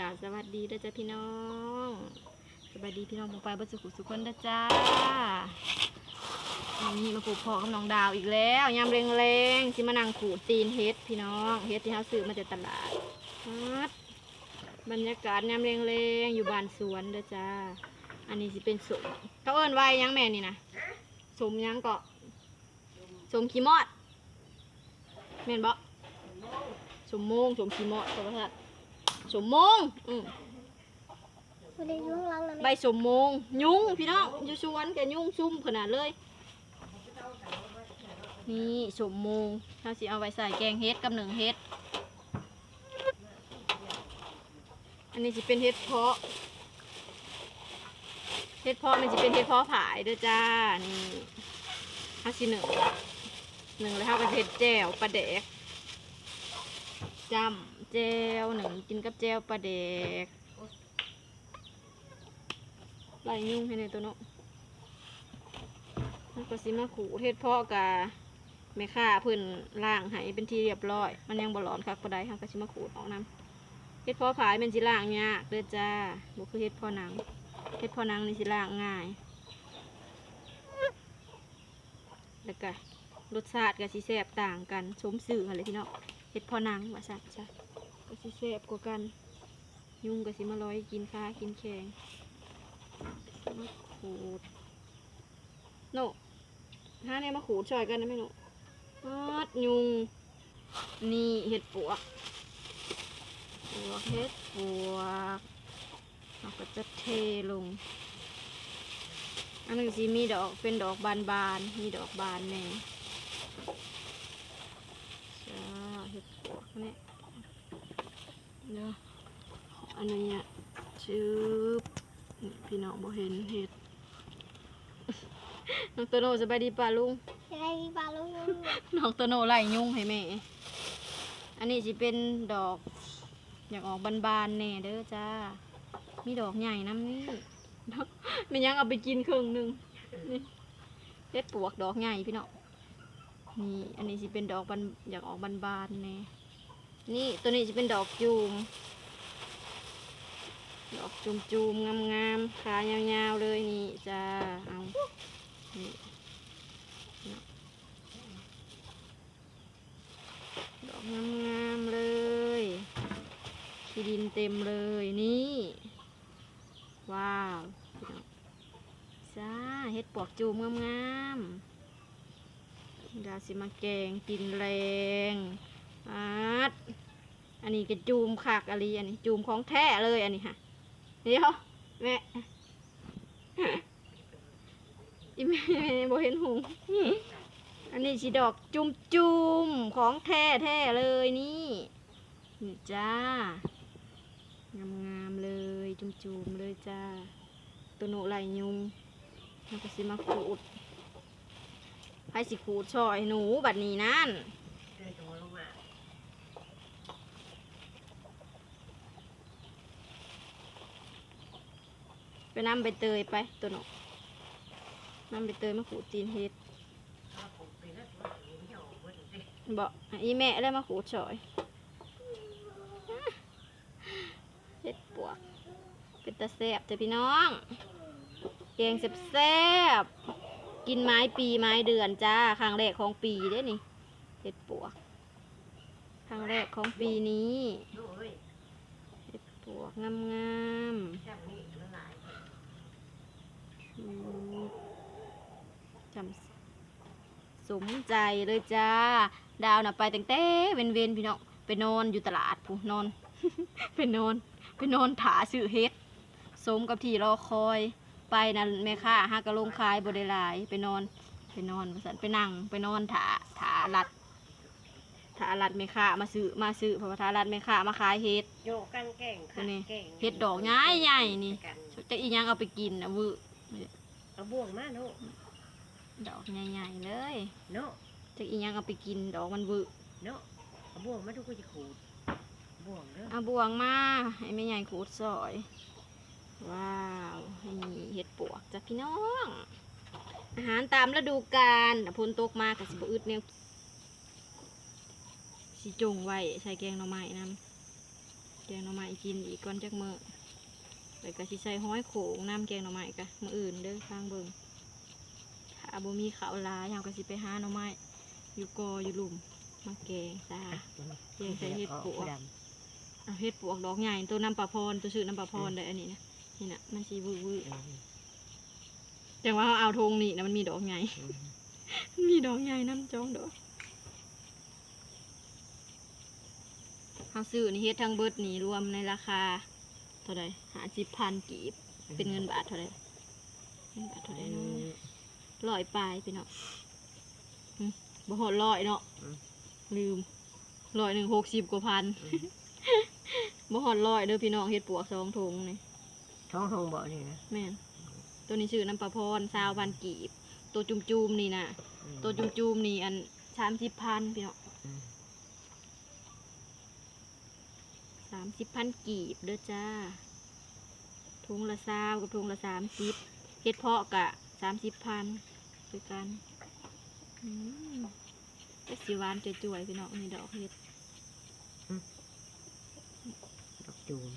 กราบสวัสดีด้จ้าพี่น้องสวัสดีพี่น้องผมไปบัสุขุสุขคนด้จ้าวันนี้มาปลูกพอกับน้องดาวอีกแล้วยำแรงๆที่มานั่งขูดตีนเฮ็ดพี่น้องเฮ็ดที่เขาซื้อมาจากตลาดฮัดบรรยากาศยำแรงๆอยู่บ้านสวนด้จ้า อันนี้สิเป็นสมเขาเอิ้นไว้ยังแม่นี่นะสมยังเกาะสมขี้มอดแม่นบ่สมโมงสมขี้มอดตัวประทัด สมโมงอืมไม่ได้ยุ่งลังนะใบสมโมง ยุงพี่น้องอยู่สวนแกยุงซุ่มขนาดเลย นี่สมโมงเราสิเอาไว้ใส่แกงเฮ็ดกับหนึ่งเฮ็ด อันนี้สิเป็นเฮ็ดเพาะ เฮ็ดเพาะมันจะเป็นเฮ็ดเพาะผายเด้วยจ้า นี่ห้าสิหนึ่ง หนึ่งแล้วเท่ากับเฮ็ดแจ่วปลาแดก จำแจ่วหนึ่งกินกับแจ่วปลาแดกไล่ยุ่งให้ในตัวเนาะแล้วก็สิมาขูดเฮ็ดเพาะกะแม่ค่าเพิ่นล่างให้เป็นที่เรียบร้อย มันยังบ่ร้อนคักปานใดเฮาก็สิมาขูดออกนํเฮ็ดเพาะผายมันสิล่างยากเด้อจ้าบ่คือเฮ็ดเพาะนังเฮ็ดเพาะนังนี่สิล่างง่าย แล้วก็รสชาติก็สิแซ่บต่างกันสมสื่อกันเลยพี่น้อง เฮ็ดพาะหนังว่าซั่นจ้ะก็สิแซ่บกว่ากัน ยุงก็สิมาลอยกินค้ากินแขงมาขูดโน่ห้าเนี่ยมาขูดช่วยกันนะแม่หนูมัดยุง นี่เห็ดปวกปวกเห็ดปวกเราก็จะเทลง อันนึงสิมีดอกเป็นดอกบานบานๆมีดอกบานแน่ เห็ดปวกเนี่ยเดี๋ยวอันนี้อะชืบนี่พี่น้องบ่เห็นเห็ดน้องโตโนสบายดีป่ะลุงจะได้มีปลาลูกยุ่งน้องโตโนไล่ยุงให้แม่ อันนี้สิเป็นดอก อยากออกบานๆแน่เด้อจ้า มีดอกใหญ่น้ำนี่ดอกไม่ยังเอาไปกินครึ่งหนึ่งนี่เล็ดปวกดอกใหญ่พี่น้องนี่ อันนี้สิเป็นดอกบานอยากออกบานๆแน่ นี่ตัวนี้จะเป็นดอกจูม ดอกจุ่มๆงามขายาวๆเลยนี่จ้าเอานี่เนาะดอกงามๆเลยที่ดินเต็มเลยนี่ ว้าวจ้าเฮ็ดปวกจูมงามๆดาสิมาแกงกินแรง อัดอันนี้ก็จูมคักอะไรอันนี้จูมของแท้เลยอันนี้ค่ะเดี๋ยวแม่อีแม่บ่เห็นหงอันนี้สีดอกจุมจุมของแท้แท้เลยนี่นี่จ้างามงามๆเลยจุมจุมเลยจ้าตัวโนไหลยุงแล้วก็สิมาขูดให้สิขูดชอยหนูบัดนี้นั่น ไปน้ำใบเตยไปตัวหนกน้ำใบเตยมาขูดตีนเฮ็ดบอกอีแม่ได้มาขูดฉอยเฮ็ดปวก เป็นตาแซบจ้ะพี่น้องแกงแซ่บกินไม้ปีไม้เดือนจ้าครั้งแรกของปีเด้นี่เฮ็ดปวกครั้งแรกของปีนี้เฮ็ดปวกงามๆอืม จำสมใจเลยจ้า ดาวน่ะไปตั้งแต่เวนเวนๆพี่น้องไปนอนอยู่ตลาดผู้นอนไปนอนไปนอนถาซื้อเฮ็ดสมกับที่รอคอยไปนั่นแม่ค้าหากระลงคายบไดหลายไปนอน ไปนอนว่าสันไปนั่งไปนอนถาถาลัดถาลัดแม่ค้ามาซื้อมาซื้อเพราะว่าถาลัดแม่ค้ามาขายเฮ็ดโยกกันเก่งตัวนี้เก่งเฮ็ดดอกใหญ่ใหญ่ๆนี่กันจะอีหยังเอาไปกินนะวือ เอาบ่วงมาโนดอกใหญ่ๆเลยโนจะอีหยังเอาไปกินดอกมันวือโนเอาบ่วงมาดูก็จะขูดบ่วงเด้อเอาบวงมาให้แม่ใหญ่ขูดซอย ว้าวนี่เห็ดปวกจ้ะพี่น้อง อาหารตามฤดูกาลแต่พ้นตกมากับสิบอึดแนวสิจงไว้ใส่แกงหน่อไม้นํแกกงหน่อไม้กินอีกก่อนจักมื้อ แล้วก็สิใส่ห้อยโขงน้ำแกงหน่อไม้กะมื้ออื่นเด้อฟังเบิ่งถ้าบ่มีข้าวหลายเฮาก็สิไปหาหน่อไม้อยู่กออยู่หลุมมาแกงจ้าแกงใส่เห็ดปวกดเอาเฮ็ดปวกดอกใหญ่ตัวน้ำปลาพรตัวชื่อน้ำปลาพรได้อันนี้นะนี่นะมันสีวื้อวื้อำอืมจังว่าเขาเอาธงนี่นะมันมีดอกใหญ่อืมมันมีดอกใหญ่น้ำจ้องดอกเขาซื้อนี่เฮ็ดทั้งเบิดนี่รวมในราคา เท่าไรหาสิบพันกีบ เป็นเงินบาทเท่าไรเงินบาทเท่าไรอืเนาะมร้อยปลายไปเนาะหึบ่หอดร้อยเนาะอืมลืมร้อยหนึ่งหกสิบกว่าพันอืมบ่หอดร้อยเด้อพี่น้องเฮ็ดปวกสองถุงนี่ท้องทงบ่นี่นะแม่นตัวนี้ชื่อน้ำปลาพรซาวพันกีบ ตัวจุ่มจุมๆนี่นะอืมตัวจุ่มจุมๆนี่อันสามสิบพันพี่น้อง อืม สามสิบพันกีบเด้อจ้าถุงละซาวกับถุงละสามสิบเฮ็ดเพาะกะสามสิบพันคือกันอืมก็สีหวานจ่วยๆพี่น้องนี่ดอกเฮ็ดดอกจูม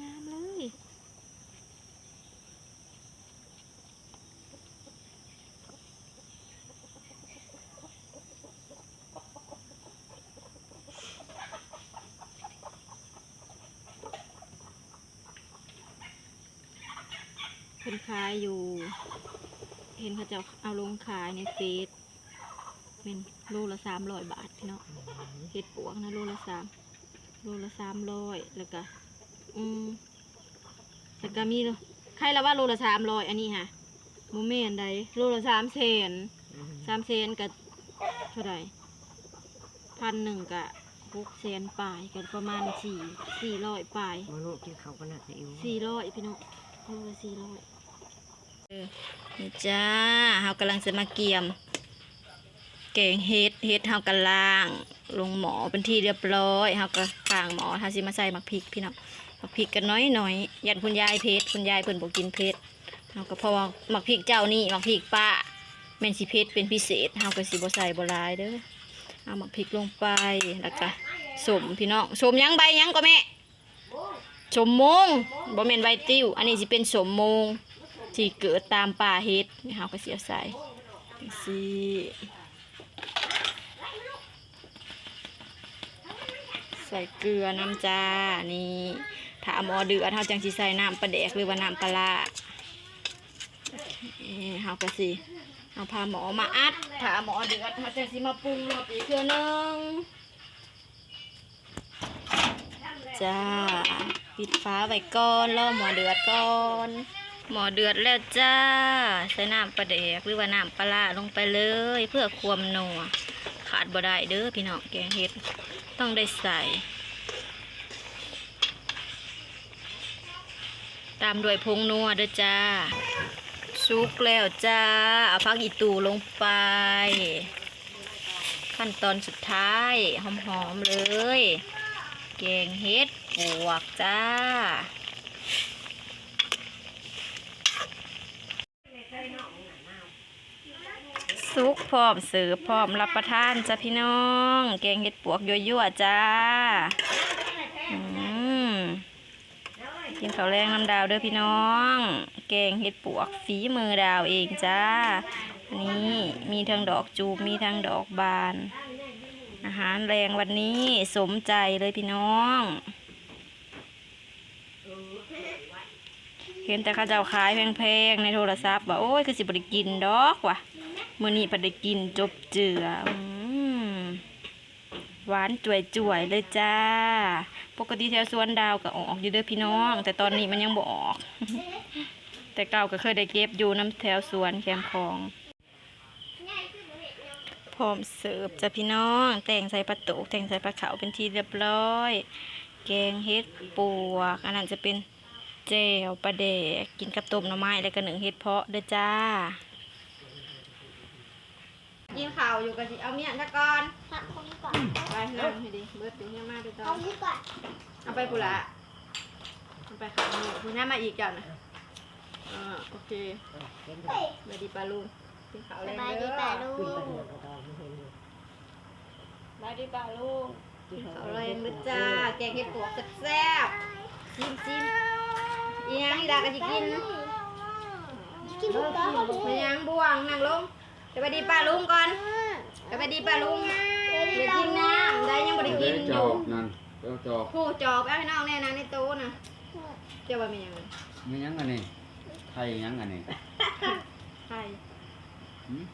งาม เลยเพิ่นขายอยู่ เห็นเขาจะเอาลงขายในเฟซเป็นโลละสามร้อยบาทพี่เนาะเห็ดปวกนะโลละสามโลละสามร้อยแล้วก็อืมแล้วก็มีใครละว่าโลละสามร้อยอันนี้ค่ะโมเมนใดโลละสามเซนอืมสามเซนกับเท่าไหร่พันหนึ่งกับหกเซนปลายกันประมาณสี่สี่ร้อยปลายมนุษย์กินเขาวก็น่าจะอิ่วสี่ร้อยพี่น้องโลละสี่ร้อย นี่จ้าเฮากำลังจะมาเกี่ยมแกงเฮ็ดเฮ็ดเฮากำลังลงหมอเป็นที่เรียบร้อยเฮาก็กางหมอถ้าสิมาใส่หมักพริกพี่น้องหมักพริกกันน้อยหน่อยยันคุณยายเพชรคุณยายเพิ่นบ่กินเผ็ดเฮาก็เพราะว่าหมักพริกเจ้านี่หมักพริกป้าแม่นสิเผ็ดเป็นพิเศษเฮาก็สิบ่ใส่บ่ลายเด้อเอาหมักพริกลงไปแล้วก็สมพี่น้องสมยังใบยังก็แม่สมมงบ่แม่นใบติ้วอันนี้สิเป็นสมมง ที่เกิดตามป่าเฮ็ดนี่เฮาก็สิเอาใส่สีใส่เกลือน้ำจ้า นี่ถ้าหมอเดือดเฮาจังสิใส่น้ำปลาแดกหรือว่าน้ำปลาเคเฮาก็สิเอาพาหมอมาอัดถ้าหมอเดือดเฮาจังสิมาปรุงรสอีกเทื่อนึงจ้า ปิดฟ้าไว้ก่อนรอหมอเดือดก่อน หมอเดือดแล้วจ้า ใส่น้ำปลาแดกหรือว่าน้ำปลาลงไปเลย เพื่อความนัวขาดบ่ได้เด้อพี่น้องแกงเห็ดต้องได้ใส่ ตามด้วยพงนัวเด้อจ้าซุกแล้วจ้าเอาพักอีตูลงไป ขั้นตอนสุดท้ายหอมๆเลย แกงเฮ็ดปวกจ้า ซุกพร้อมเสิร์ฟพร้อมรับประทานจ้าพี่น้อง แกงเห็ดปวกยั่วๆจ้าอืมกินข้าวแรงน้ำดาวเด้อพี่น้อง แกงเห็ดปวกฝีมือดาวเองจ้าอันนี้มีทั้งดอกจูบมีทั้งดอกบาน อาหารแรงวันนี้สมใจเลยพี่น้องเห็นแต่ข้าเจ้าขายแพงๆในโทรศัพท์ว่าโอ้ยคือสิบริกินดอกว่ะ มื่อนี้พอได้กินจบเจืออืมหวานจ่วยๆเลยจ้า ปกติแถวสวนดาวก็ออกอยู่เด้อพี่น้อง แต่ตอนนี้มันยังบ่ออก แต่เก่าก็เคยได้เก็บอยู่น้ำแถวสวนแคมคลองพร้อมเสิร์ฟจ้ะพี่น้อง แต่งใส่ปลาตุกแต่งใส่ปลาเขาวเป็นทีเรียบร้อย แกงเฮ็ดปวก อันนั้นจะเป็นแจ่วปลาแดกกินกับต้มหน่อไม้แล้วก็หนึ่งเฮ็ดเพาะเด้อจ้า กินข้าวอยู่กับสิเอาเมียนซะก่อนผักคนนี้ก่อนไปนั่งให้ดิเบิดถึงยังมาดูตอเอานนี้ก่อนเอาไปปุระเอาไปข้าวนี่คุณน้ามาอีกจ้ะนะอ่าโอเคเห็นเฮ้ยสวัสดีปลาลุงกินข้าวสเลยบายดีเด้อป่าลูขึ้นไปกเดือดก็ต้องเห็นอยู่สวัสดีปลาลุงเอาเลยมือจ้าแกงเห็ดปวกแซ่บๆชิมชิมอีหยังอีดาก็สิกินกินหมูกรอบอีหยังบ่วงนั่งลง สวัสดีป้าลุงก่อนสวัสดีป้าลุงอย่ากินน้ำได้ยังบ่ได้กินอจยู่อบนั่นเจ้าจอบผู้จอบเอาให้น้องแน่นะในโต๊ะนะเจ้าว่ามีหยังมีหยังอันนี้ไทยหยังอันนี้ใช่หืม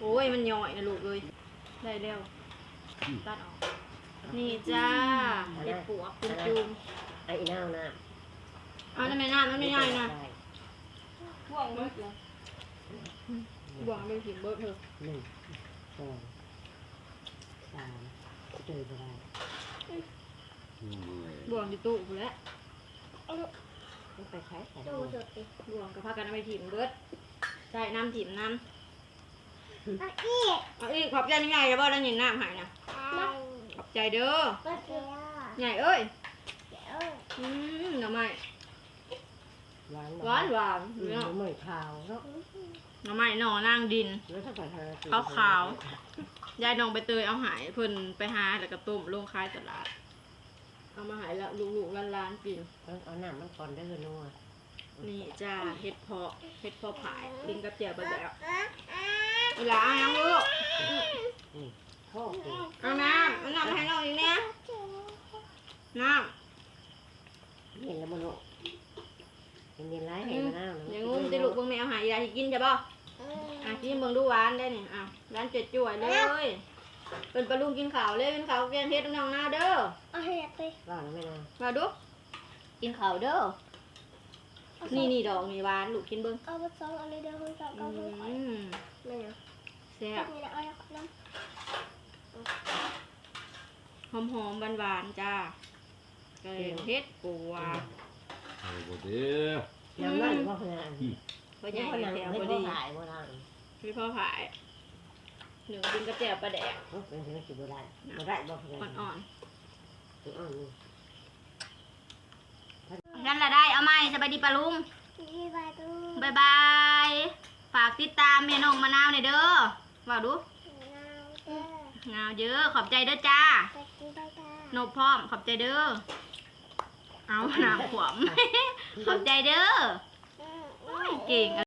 โอ้ยมันย่อยนะลูกเอ้ยได้แล้วอืมตัดออก นี่จ้าเห็ดปวกคุณจูมไอ้น้าวนะเอาน้ำแม่น้ำมันไม่ง่ายนะบ่วงเบิดเลยบ่ วงเป็นผิวเบิดเถอะหนึ่งสองสามเจอบ่ได้อืมบ่วงอยู่ตู้พู้นแหล้วต้องไปใช้แต่ดูสดดิบ่วงก็พากันเอาไปถิ่มเบิดใส่น้ำถิ่มน้อะอีกำเอาอีกขอบใจไม่ใหญ่แล้วบ่ได้ยินน้ำหายนะมาขอบใจเด้อเปิดเสียใหญ่เอ้ยเดี๋ยวอืมหน่อไม้ หวานหวานหวานอืมเนาะเหมือนขาวเนาะหน่อไม้หน่อนางดิน แล้วถ้าไปทางขาวขาวๆยายน้องไปเตยเอาหายเพิ่นไปหาแล้วก็ต้มลงขายตลาด เอามาหายแล้วลูกๆล้านๆกิน เอาเอาน้ำมันก่อนได้อนัวนี่จ้าเห็ดเพาะเห็ดเพาะผายกินกับเจียวบะแดกเวลาเอายังลูก นี่โทษดิ เอาน้ำเอาน้ำมาให้น้องอีกเนี่ยน้ เห็นแล้วมันโลเป็นเย็นไรำ เห็นมะนาว อย่างงูติลูกเบิ่งแม่เอาหายยายสิกินจะบ่ อะกินเบิ่งดูหวานได้นี่อะร้านจ่วยๆเลย เป็นปลาลุงกินข้าวเลยเป็นข้าวแกงเฮ็ดน้องๆนาเด้อ เอาให้ไปว่าแล้วไม่นาวมาดูกินข้าวเด้อนี่นี่ดอกนี่หวานลูกกินเบิ่งเอาไปสองเอาเลยเดี๋ยวคุณกับอืเอาไปมไม่เอาแซ่บนี่นะเอาแล้วน้หอมหอมหวานหวานๆจ้าแกงเฮ็ดปัวเอาบ่เด้อน้ำร้อนหรือว่าพนันพ่อใหญ่พนันแถวไม่พอพอดีขายโบราณ พี่พ่อผายหนึ่งกินกระเจี๊ยบปลาแดกเป็นสิ่งที่โบราณโบราณบ่พนันอ่อนอ่อนนี่ๆนั่นละได้เอาไหมสบายดีปลาลุงำนี่ไปตู้บายบายฝากติดตามเมนองมะนาวหน่อยเด้อว่าดูน้ำเด้องาวเยอะขอบใจเด้อจ้าไปกินไปจ้าโนบพร้อมขอบใจเด้อเอาหนามขวมขอบใจเด้ออืมโอ้ยเก่ง